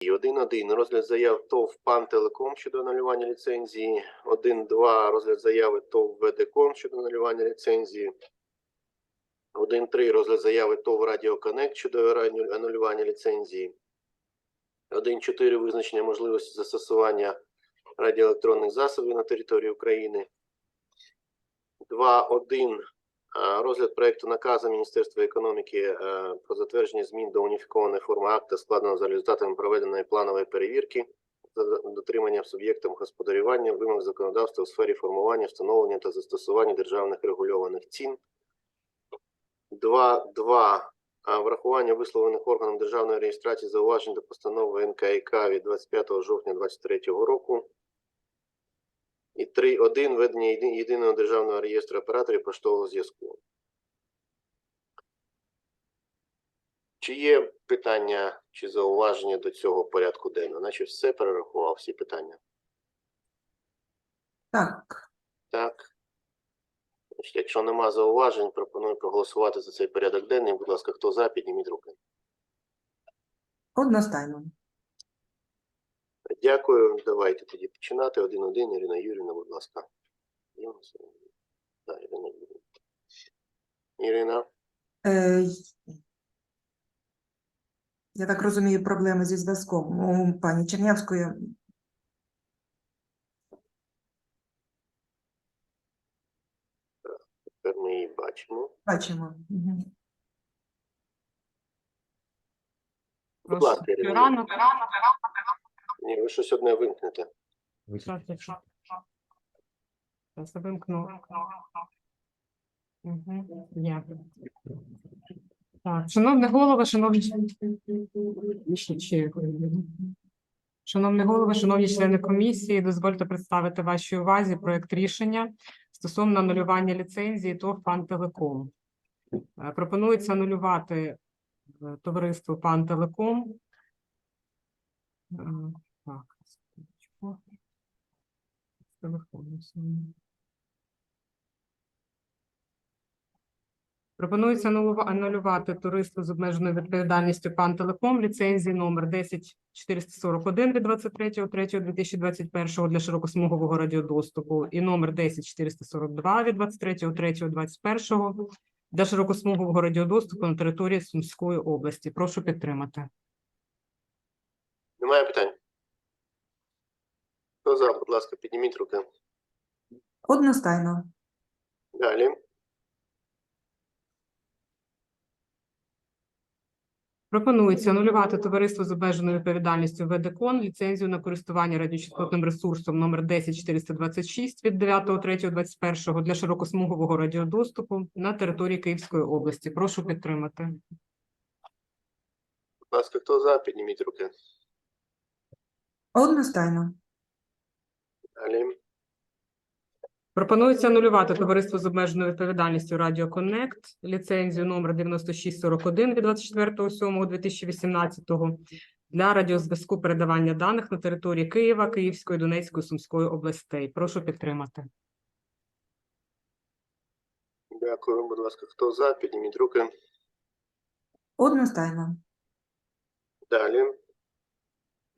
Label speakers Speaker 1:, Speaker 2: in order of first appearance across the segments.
Speaker 1: 1.1. Розгляд заяв ТОВ «Пан Телеком» щодо анулювання ліцензії. 1.2. Розгляд заяви ТОВ «ВДКом» щодо анулювання ліцензії. 1.3. Розгляд заяви ТОВ «Радіоконнект» щодо анулювання ліцензії. 1.4. Визначення можливості застосування радіоелектронних засобів на території України. 2.1. А, Розгляд проекту наказу Міністерства економіки е, про затвердження змін до уніфікованої форми акта, складеного за результатами проведеної планової перевірки за дотриманням суб'єктом господарювання вимог законодавства у сфері формування, встановлення та застосування державних регульованих цін. 2.2. А, Врахування висловлених органом державної реєстрації зауважень до постанови НКК від 25 жовтня 2023 року. І 3.1. Ведення єдиного державного реєстру операторів поштового зв'язку. Чи є питання чи зауваження до цього порядку денного? Наче все перерахував, всі питання.
Speaker 2: Так,
Speaker 1: Так. Якщо нема зауважень, пропоную проголосувати за цей порядок денний. Будь ласка, хто за, підніміть руки.
Speaker 2: одностайно.
Speaker 1: Дякую. Давайте тоді починати. Один-один. Ірина Юрівна, будь ласка. Так, Ірина Юрівна. Ірина.
Speaker 2: Е, я так розумію, проблеми зі зв'язком у пані Чернявської.
Speaker 1: Тепер ми її бачимо.
Speaker 2: Бачимо.
Speaker 1: Будь ласка, Ірина. Юрівна.
Speaker 3: Рано, рано,
Speaker 1: Ні, ви щось одне вимкнете.
Speaker 3: Я що? Зараз вимкну. Угу. Є. Так, шановний голова, шановні. Шановний голова, шановні члени комісії, дозвольте представити вашій увазі проект рішення стосовно анулювання ліцензії ТОВ «Пан Телеком». Е, Пропонується анулювати е, товариство «Пан Телеком». Е, Так, секундочку. Телефон сьогодні. Пропонується анулювати туристу з обмеженою відповідальністю «Пан Телеком» ліцензії номер 10441 від 23.03.2021 для широкосмугового радіодоступу і номер 10442 від 23.03.2021 для широкосмугового радіодоступу на території Сумської області. Прошу підтримати.
Speaker 1: Немає питань? Хто за, будь ласка, підніміть руки.
Speaker 2: Одностайно.
Speaker 1: Далі.
Speaker 3: Пропонується анулювати товариство з обмеженою відповідальністю «ВДКон» ліцензію на користування радіочастотним ресурсом номер 10426 від 9.3.21 для широкосмугового радіодоступу на території Київської області. Прошу підтримати.
Speaker 1: Будь ласка, хто за, підніміть руки.
Speaker 2: Одностайно.
Speaker 1: Далі.
Speaker 3: Пропонується анулювати товариство з обмеженою відповідальністю «Радіо Коннект» ліцензію номер 9641 від 24.07.2018 для радіозв'язку передавання даних на території Києва, Київської, Донецької, Сумської областей. Прошу підтримати.
Speaker 1: Дякую, будь ласка, хто за, підніміть руки.
Speaker 2: Одностайно.
Speaker 1: Далі.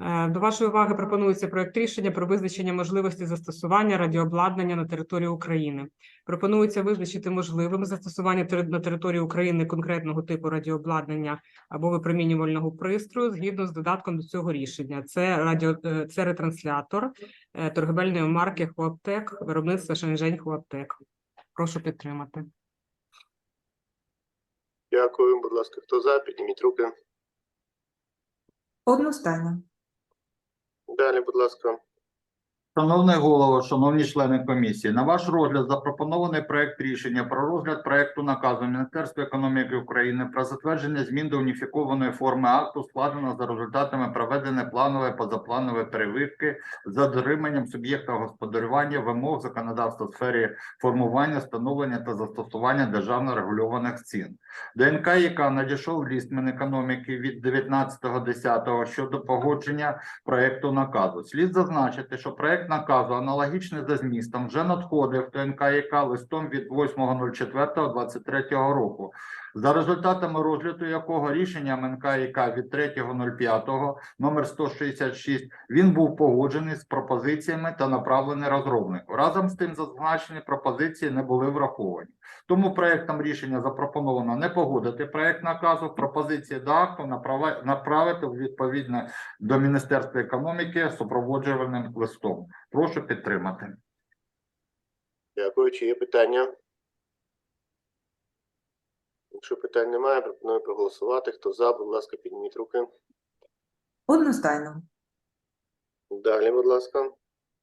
Speaker 3: Е, До вашої уваги пропонується проект рішення про визначення можливості застосування радіообладнання на території України. Пропонується визначити можливим застосування на території України конкретного типу радіообладнання або випромінювального пристрою згідно з додатком до цього рішення. Це радіо, е, це ретранслятор е, торговельної марки Хуаптек, виробництва Шенжень Хуаптек. Прошу підтримати.
Speaker 1: Дякую, будь ласка, хто за, підніміть руки.
Speaker 2: Одностайно.
Speaker 1: Далі, будь ласка.
Speaker 4: Шановний голово, шановні члени комісії, на ваш розгляд запропонований проект рішення про розгляд проекту наказу Міністерства економіки України про затвердження змін до уніфікованої форми акту, складеного за результатами проведеної планової позапланової перевірки за дотриманням суб'єкта господарювання вимог законодавства в сфері формування, встановлення та застосування державно регульованих цін. До НКІК надійшов ліст Мінекономіки від 19.10 щодо погодження проекту наказу. Слід зазначити, що проект наказу аналогічний за змістом вже надходив до яка листом від 8.04.23 року. За результатами розгляду якого рішенням НКІК від 3.05 номер 166 він був погоджений з пропозиціями та направлений розробнику. Разом з тим, зазначені пропозиції не були враховані. Тому проектом рішення запропоновано не погодити проект наказу, пропозиції до акту направи- направити відповідно до Міністерства економіки супроводжувальним листом. Прошу підтримати.
Speaker 1: Дякую. Чи є питання? Якщо питань немає, пропоную проголосувати. Хто за, будь ласка, підніміть руки.
Speaker 2: Одностайно.
Speaker 1: Далі, будь ласка.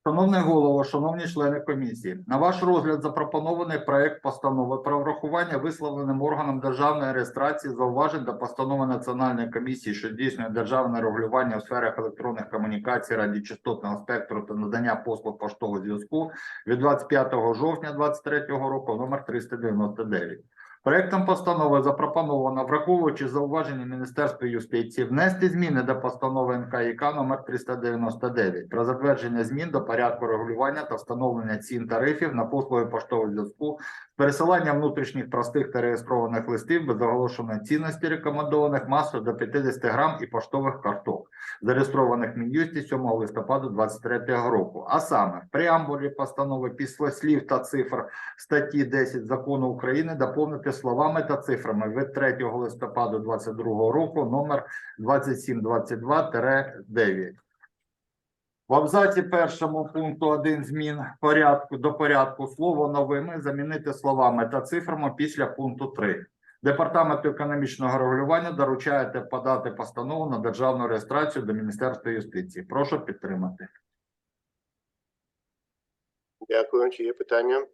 Speaker 4: Шановний голово, шановні члени комісії, на ваш розгляд запропонований проект постанови про врахування висловленим органам державної реєстрації зауважень до постанови Національної комісії, що здійснює державне регулювання у сферах електронних комунікацій, радіочастотного спектру та надання послуг поштового зв'язку від 25 жовтня 2023 року, номер 399. Проектом постанови запропоновано, враховуючи зауваження Міністерства юстиції, внести зміни до постанови НКІК номер 399 про затвердження змін до порядку регулювання та встановлення цін тарифів на послуги поштового зв'язку з пересиланням внутрішніх простих та реєстрованих листів без оголошеної цінності рекомендованих масою до 50 грам і поштових карток, зареєстрованих в Мін'юсті 7 листопада 2023 року. А саме в преамбулі постанови після слів та цифр статті 10 закону України доповнити словами та цифрами від 3 листопада 2022 року номер 2722-9. В абзаці першому пункту 1 змін порядку до порядку слово новими замінити словами та цифрами після пункту 3. Департаменту економічного регулювання доручаєте подати постанову на державну реєстрацію до Міністерства юстиції. Прошу підтримати.
Speaker 1: Дякую. Чи є питання?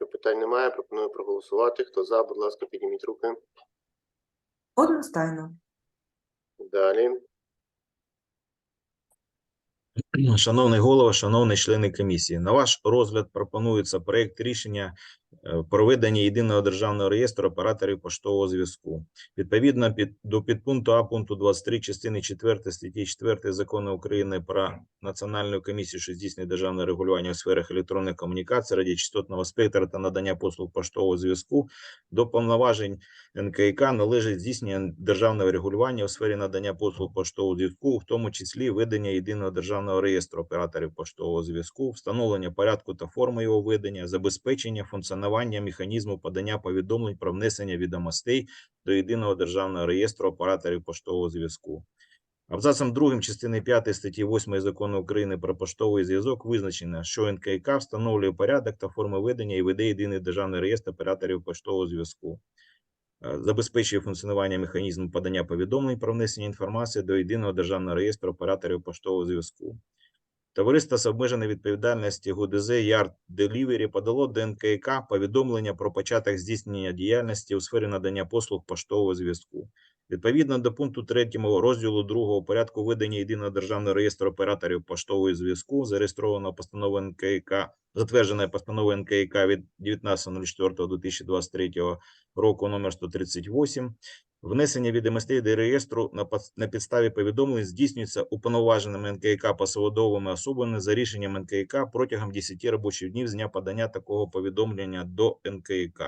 Speaker 1: Якщо питань немає, пропоную проголосувати. Хто за, будь ласка, підніміть руки.
Speaker 2: Одностайно.
Speaker 1: Далі.
Speaker 5: Шановний голово, шановні члени комісії, на ваш розгляд пропонується проект рішення е, про ведення єдиного державного реєстру операторів поштового зв'язку. Відповідно під, до підпункту А пункту 23 частини 4 статті 4 закону України про Національну комісію, що здійснює державне регулювання у сферах електронних комунікацій, радіочастотного спектра та надання послуг поштового зв'язку, до повноважень НКК належить здійснення державного регулювання у сфері надання послуг поштового зв'язку, в тому числі ведення єдиного державного реєстру операторів поштового зв'язку, встановлення порядку та форми його ведення, забезпечення функціонування механізму подання повідомлень про внесення відомостей до єдиного державного реєстру операторів поштового зв'язку. Абзацом 2 частини 5 статті 8 закону України про поштовий зв'язок визначено, що НКК встановлює порядок та форми ведення і веде єдиний державний реєстр операторів поштового зв'язку е, забезпечує функціонування механізму подання повідомлень про внесення інформації до єдиного державного реєстру операторів поштового зв'язку. Товариство з обмеженою відповідальності ГУДЗ Ярд Делівері подало до НКК повідомлення про початок здійснення діяльності у сфері надання послуг поштового зв'язку. Відповідно до пункту 3 розділу 2 порядку ведення єдиного державного реєстру операторів поштового зв'язку, зареєстрованого постановою НКК, затвердженої постановою НКК від 19.04.2023 року номер 138, Внесення відомостей до реєстру на підставі повідомлень здійснюється уповноваженими НКК посадовими особами за рішенням НКК протягом 10 робочих днів з дня подання такого повідомлення до НКК.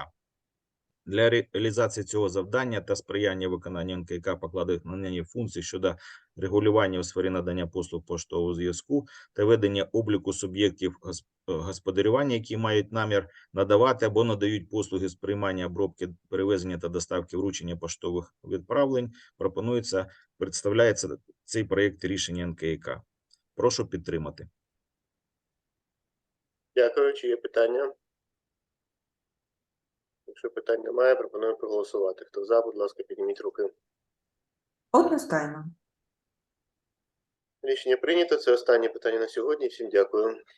Speaker 5: Для ре- реалізації цього завдання та сприяння виконанню НКК покладених на неї функцій щодо регулювання у сфері надання послуг поштового зв'язку та ведення обліку суб'єктів е, господарювання, які мають намір надавати або надають послуги з приймання, обробки, перевезення та доставки вручення поштових відправлень, пропонується, представляється цей проєкт рішення НКК. Прошу підтримати.
Speaker 1: Дякую. Чи є питання? Якщо питань немає, пропоную проголосувати. Хто за, будь ласка, підніміть руки.
Speaker 2: Одностайно.
Speaker 1: Рішення прийнято. Це останнє питання на сьогодні. Всім дякую.